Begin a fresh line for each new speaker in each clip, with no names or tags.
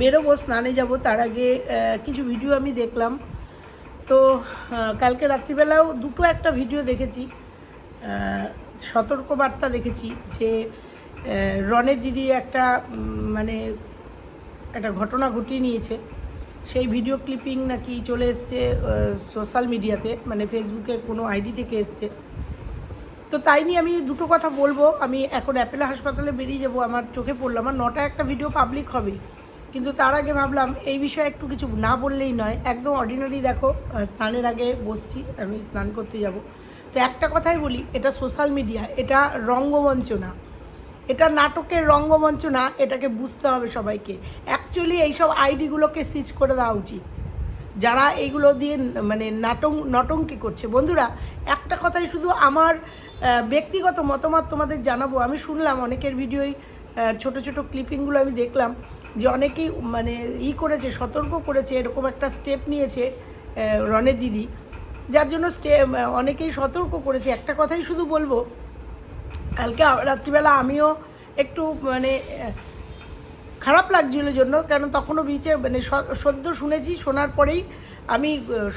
বেরোবো, স্নানে যাব। তার আগে কিছু ভিডিও আমি দেখলাম। তো কালকে রাত্রিবেলাও দুটো একটা ভিডিও দেখেছি। সতর্কবার্তা দেখেছি যে রনের দিদি একটা মানে একটা ঘটনা ঘটিয়ে নিয়েছে। সেই ভিডিও ক্লিপিং নাকি চলে এসছে সোশ্যাল মিডিয়াতে মানে ফেসবুকের কোনো আইডি থেকে এসছে। তো তাই নিয়ে আমি দুটো কথা বলব। আমি এখন অ্যাপেলা হাসপাতালে বেরিয়ে যাব। আমার চোখে পড়ল। আমার নটা একটা ভিডিও পাবলিক হবে। কিন্তু তার আগে ভাবলাম, এই বিষয়ে একটু কিছু না বললেই নয়। একদম অর্ডিনারি দেখো স্নানের আগে বসছি, আমি স্নান করতে যাব। তো একটা কথাই বলি, এটা সোশ্যাল মিডিয়া এটা রঙ্গমঞ্চ না এটা নাটকের রঙ্গমঞ্চ না এটাকে বুঝতে হবে সবাইকে। অ্যাকচুয়ালি এইসব আইডিগুলোকে সিজ করে দেওয়া উচিত। যারা এইগুলো দিয়ে মানে নাটক নটঙ্কি করছে। বন্ধুরা, একটা কথাই শুধু আমার ব্যক্তিগত মতামত তোমাদের জানাব। আমি শুনলাম অনেকের ভিডিওই ছোট ছোট ক্লিপিংগুলো আমি দেখলাম। যে অনেকেই মানে ই করেছে, সতর্ক করেছে, এরকম একটা স্টেপ নিয়েছে রনের দিদি। যার জন্য স্টে অনেকেই সতর্ক করেছে। একটা কথাই শুধু বলব, কালকে রাত্রিবেলা আমিও একটু মানে খারাপ লাগছিল জন্য, কেন তখনও বিচে মানে সদ্য শুনেছি, শোনার পরেই আমি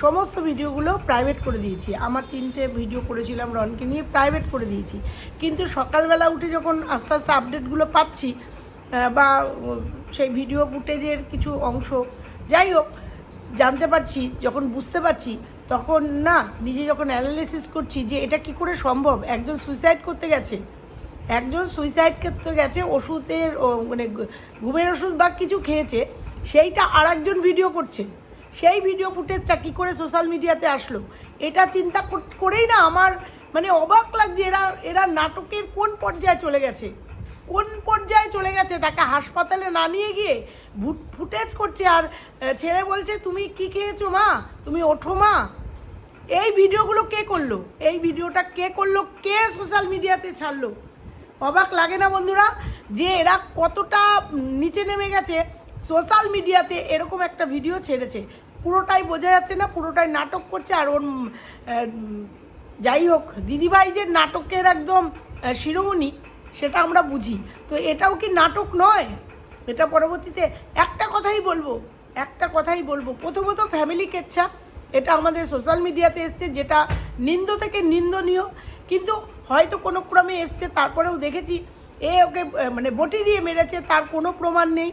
সমস্ত ভিডিওগুলো প্রাইভেট করে দিয়েছি। আমার তিনটে ভিডিও করেছিলাম রনকে নিয়ে প্রাইভেট করে দিয়েছি। কিন্তু সকালবেলা উঠে যখন আস্তে আস্তে আপডেটগুলো পাচ্ছি বা সেই ভিডিও ফুটেজের কিছু অংশ। যাই হোক, জানতে পারছি, যখন বুঝতে পারছি, তখন না, নিজে যখন অ্যানালিসিস করছি যে এটা কি করে সম্ভব, একজন সুইসাইড করতে গেছে, একজন সুইসাইড করতে গেছে, ওষুধের মানে ঘুমের ওষুধ বা কিছু খেয়েছে, সেইটা আর একজন ভিডিও করছে। সেই ভিডিও ফুটেজটা কি করে সোশ্যাল মিডিয়াতে আসলো? এটা চিন্তা কর- করেই না আমার মানে অবাক লাগছে, এরা এরা নাটকের কোন পর্যায়ে চলে গেছে? কোন পর্যায়ে চলে গেছে? তাকে হাসপাতালে না নিয়ে গিয়ে ভুট- ফুটেজ করছে আর ছেলে বলছে, তুমি কি খেয়েছো মা? তুমি ওঠো মা? এই ভিডিওগুলো কে করল? এই ভিডিওটা কে করল? কে সোশ্যাল মিডিয়াতে ছাড়লো? অবাক লাগে না বন্ধুরা? যে এরা কতটা নিচে নেমে গেছে, সোশ্যাল মিডিয়াতে এরকম একটা ভিডিও ছেড়েছে। পুরোটাই বোঝা যাচ্ছে না, পুরোটাই নাটক করছে। আর ওর যাই হোক দিদিভাই যে নাটকের একদম শিরোমণি। সেটা আমরা বুঝি। তো এটাও কি নাটক নয়? এটা পরবর্তীতে একটা কথাই বলব, একটা কথাই বলব। প্রথমত ফ্যামিলি কেচ্ছা, এটা আমাদের সোশ্যাল মিডিয়াতে এসছে, যেটা নিন্দ থেকে নিন্দনীয়। কিন্তু হয়তো কোনো ক্রমে এসছে, তারপরেও দেখেছি, এ ওকে মানে বটি দিয়ে মেরেছে, তার কোনো প্রমাণ নেই,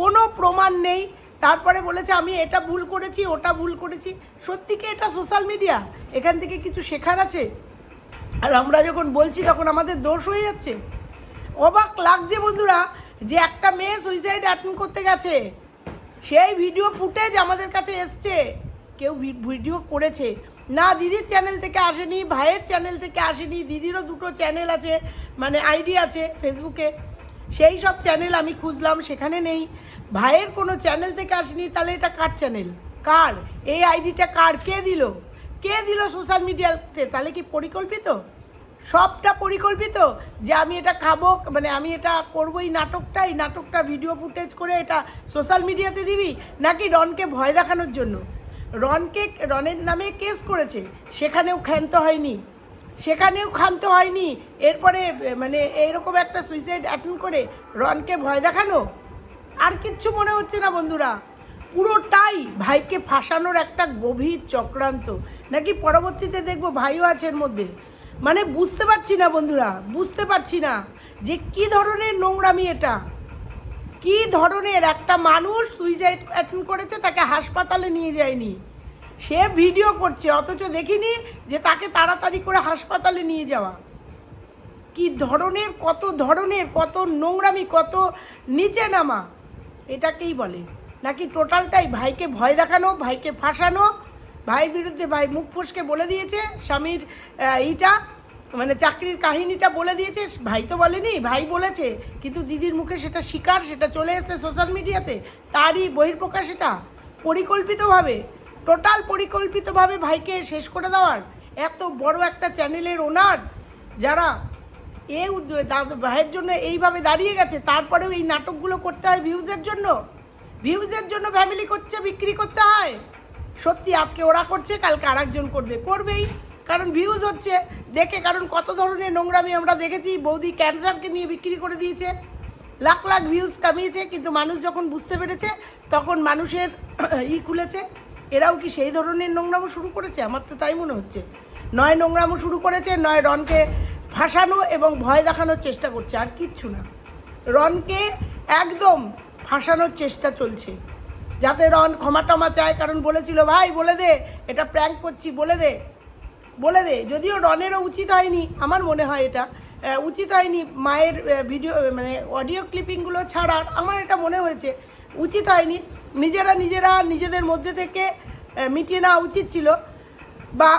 কোনো প্রমাণ নেই। তারপরে বলেছে, আমি এটা ভুল করেছি, ওটা ভুল করেছি। সত্যি কি এটা সোশ্যাল মিডিয়া এখান থেকে কিছু শেখার আছে? আর আমরা যখন বলছি, তখন আমাদের দোষ হয়ে যাচ্ছে। অবাক লাগছে বন্ধুরা যে একটা মেয়ে সুইসাইড অ্যাটেন্ড করতে গেছে। সেই ভিডিও ফুটেজ আমাদের কাছে এসছে। কেউ ভিডিও করেছে। না, দিদির চ্যানেল থেকে আসেনি, ভাইয়ের চ্যানেল থেকে আসেনি, দিদিরও দুটো চ্যানেল আছে মানে আইডি আছে ফেসবুকে সেই সব চ্যানেল আমি খুঁজলাম, সেখানে নেই। ভাইয়ের কোনো চ্যানেল থেকে আসেনি, তাহলে এটা কার চ্যানেল কার? এই আইডিটা কার? কে দিল? কে দিল সোশ্যাল মিডিয়াতে তাহলে কি পরিকল্পিত? সবটা পরিকল্পিত যে আমি এটা খাব মানে আমি এটা করব এই নাটকটা এই নাটকটা ভিডিও ফুটেজ করে এটা সোশ্যাল মিডিয়াতে দিবি? নাকি রনকে ভয় দেখানোর জন্য? রনকে, রনের নামে কেস করেছে, সেখানেও ক্ষান্ত হয়নি। সেখানেও ক্ষান্ত হয়নি। এরপরে মানে এইরকম একটা সুইসাইড অ্যাটেন্ড করে রনকে ভয় দেখানো? আর কিচ্ছু মনে হচ্ছে না বন্ধুরা। পুরোটাই ভাইকে ফাঁসানোর একটা গভীর চক্রান্ত। নাকি পরবর্তীতে দেখব ভাইও আছে এর মধ্যে। মানে বুঝতে পারছি না বন্ধুরা, বুঝতে পারছি না যে কি ধরনের নোংরামি এটা। কি ধরনের একটা মানুষ সুইসাইড অ্যাটেন্ড করেছে তাকে হাসপাতালে নিয়ে যায়নি। সে ভিডিও করছে, অথচ দেখিনি যে তাকে তাড়াতাড়ি করে হাসপাতালে নিয়ে যাওয়া। কি ধরনের, কত ধরনের, কত নোংরামি, কত নিচে নামা, এটাকেই বলে। নাকি টোটালটাই ভাইকে ভয় দেখানো, ভাইকে ফাঁসানো ভাইয়ের বিরুদ্ধে ভাই মুখ ফসকে বলে দিয়েছে, স্বামীর ইটা মানে চাকরির কাহিনীটা বলে দিয়েছে, ভাই তো বলেনি, ভাই বলেছে, কিন্তু দিদির মুখে সেটা শিকার, সেটা চলে এসেছে সোশ্যাল মিডিয়াতে তারই বহির্প্রকাশ এটা। পরিকল্পিতভাবে টোটাল পরিকল্পিতভাবে ভাইকে শেষ করে দেওয়ার এত বড় একটা চ্যানেলের ওনার যারা এ ভাইয়ের জন্য এইভাবে দাঁড়িয়ে গেছে, তারপরেও এই নাটকগুলো করতে হয় ভিউজের জন্য। ভিউজের জন্য ফ্যামিলি করছে, বিক্রি করতে হয়। সত্যি আজকে ওরা করছে, কালকে আরেকজন করবে। করবেই। কারণ ভিউজ হচ্ছে, দেখে, কারণ কত ধরনের নোংরামি আমরা দেখেছি। বৌদি ক্যান্সারকে নিয়ে বিক্রি করে দিয়েছে। লাখ লাখ ভিউজ কামিয়েছে, কিন্তু মানুষ যখন বুঝতে পেরেছে, তখন মানুষের ই খুলেছে। এরাও কি সেই ধরনের নোংরামো শুরু করেছে? আমার তো তাই মনে হচ্ছে। নয় নোংরামো শুরু করেছে, নয় রনকে ফাঁসানো এবং ভয় দেখানোর চেষ্টা করছে, আর কিচ্ছু না। রনকে একদম ফাঁসানোর চেষ্টা চলছে। যাতে রন ক্ষমা টমা চায়, কারণ বলেছিল, ভাই, বলে দে, এটা প্র্যাঙ্ক করছি, বলে দে বলে দে। যদিও রনেরও উচিত হয়নি, আমার মনে হয় এটা। উচিত হয়নি মায়ের ভিডিও মানে অডিও ক্লিপিংগুলো ছাড়ার, আমার এটা মনে হয়েছে। উচিত হয়নি, নিজেরা নিজেরা নিজেদের মধ্যে থেকে মিটিয়ে নেওয়া উচিত ছিল। বা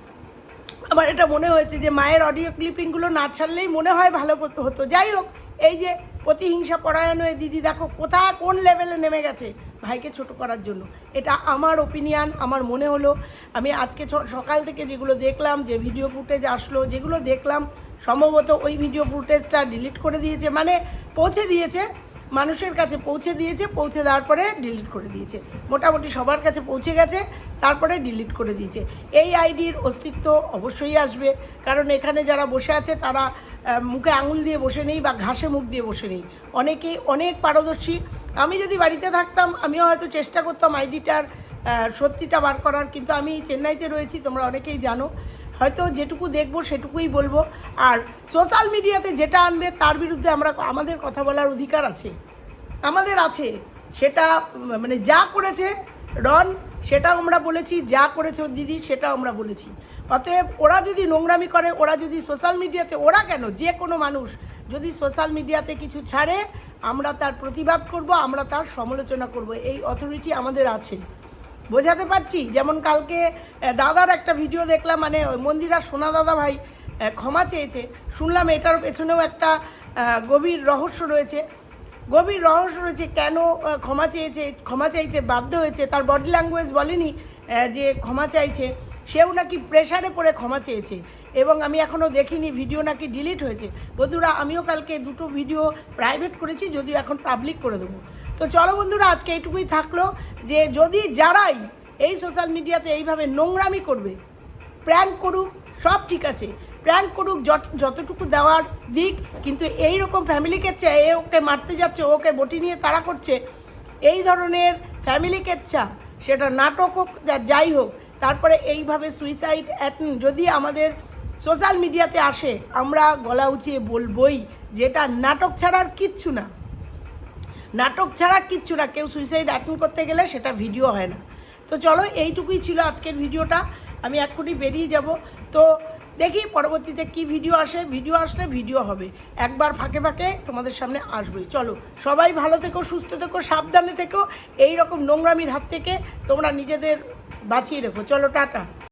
আমার এটা মনে হয়েছে যে মায়ের অডিও ক্লিপিংগুলো না ছাড়লেই মনে হয় ভালো করতে হতো। যাই হোক, এই যে প্রতিহিংসা পরায়ণ হয়ে। দিদি, দেখো কোথা কোন লেভেলে নেমে গেছে? ভাইকে ছোট করার জন্য। এটা আমার ওপিনিয়ন আমার মনে হলো। আমি আজকে সকাল থেকে যেগুলো দেখলাম, যে ভিডিও ফুটেজ আসলো, যেগুলো দেখলাম, সম্ভবত ওই ভিডিও ফুটেজটা ডিলিট করে দিয়েছে মানে পৌঁছে দিয়েছে। মানুষের কাছে পৌঁছে দিয়েছে, পৌঁছে দেওয়ার পরে ডিলিট করে দিয়েছে। মোটামুটি সবার কাছে পৌঁছে গেছে, তারপরে ডিলিট করে দিয়েছে। এই আইডির অস্তিত্ব অবশ্যই আসবে, কারণ এখানে যারা বসে আছে তারা মুখে আঙুল দিয়ে বসে নেই বা ঘাসে মুখ দিয়ে বসে নেই। অনেকেই অনেক পারদর্শী। আমি যদি বাড়িতে থাকতাম, আমিও হয়তো চেষ্টা করতাম আইডিটার সত্যিটা বার করার, কিন্তু আমি চেন্নাইতে রয়েছি, তোমরা অনেকেই জানো। হয়তো যেটুকু দেখব, সেটুকুই বলব। আর সোশ্যাল মিডিয়াতে যেটা আনবে, তার বিরুদ্ধে আমরা আমাদের কথা বলার অধিকার আছে। আমাদের আছে। সেটা মানে যা করেছে রন সেটাও আমরা বলেছি। যা করেছে দিদি, সেটাও আমরা বলেছি। অতএব ওরা যদি নোংরামি করে, ওরা যদি সোশ্যাল মিডিয়াতে ওরা কেন? যে কোনো মানুষ যদি সোশ্যাল মিডিয়াতে কিছু ছাড়ে, আমরা তার প্রতিবাদ করব, আমরা তার সমালোচনা করব। এই অথরিটি আমাদের আছে। বোঝাতে পারছি? যেমন কালকে দাদার একটা ভিডিও দেখলাম মানে মন্দিরার সোনা দাদা ভাই ক্ষমা চেয়েছে। শুনলাম এটার পেছনেও একটা গভীর রহস্য রয়েছে। গভীর রহস্য রয়েছে কেন ক্ষমা চেয়েছে, ক্ষমা চাইতে বাধ্য হয়েছে। তার বডি ল্যাঙ্গুয়েজ বলেনি যে ক্ষমা চাইছে। সেও নাকি প্রেশারে পড়ে ক্ষমা চেয়েছে। এবং আমি এখনও দেখিনি ভিডিও নাকি ডিলিট হয়েছে। বন্ধুরা, আমিও কালকে দুটো ভিডিও প্রাইভেট করেছি, যদিও এখন পাবলিক করে দেবো। তো চলো বন্ধুরা, আজকে এইটুকুই থাকল যে যদি যারাই এই সোশ্যাল মিডিয়াতে এইভাবে নোংরামি করবে প্র্যাঙ্ক করুক, সব ঠিক আছে। প্র্যাঙ্ক করুক, যত- যতটুকু দেওয়ার দিক, কিন্তু এই রকম ফ্যামিলিকে এ ওকে মারতে যাচ্ছে ওকে বটি নিয়ে তাড়া করছে, এই ধরনের ফ্যামিলি কেচ্ছা সেটা নাটক হোক যাই হোক, তারপরে এইভাবে সুইসাইড অ্যাটেন্ড যদি আমাদের সোশ্যাল মিডিয়াতে আসে, আমরা গলা উঁচিয়ে বলবই, যেটা নাটক ছাড়ার কিচ্ছু না। নাটক ছাড়া কিচ্ছু না। কেউ সুইসাইড অ্যাটেন্ড করতে গেলে সেটা ভিডিও হয় না। তো চলো, এইটুকুই ছিল আজকের ভিডিওটা আমি এক্ষুনি বেরিয়ে যাব। তো দেখি পরবর্তীতে কি ভিডিও আসে। ভিডিও আসলে ভিডিও হবে। একবার ফাঁকে ফাঁকে তোমাদের সামনে আসবেই। চলো, সবাই ভালো থেকো, সুস্থ থেকো, সাবধানে থেকো। এই রকম নোংরামির হাত থেকে তোমরা নিজেদের বাঁচিয়ে রেখো। চলো, টাটা।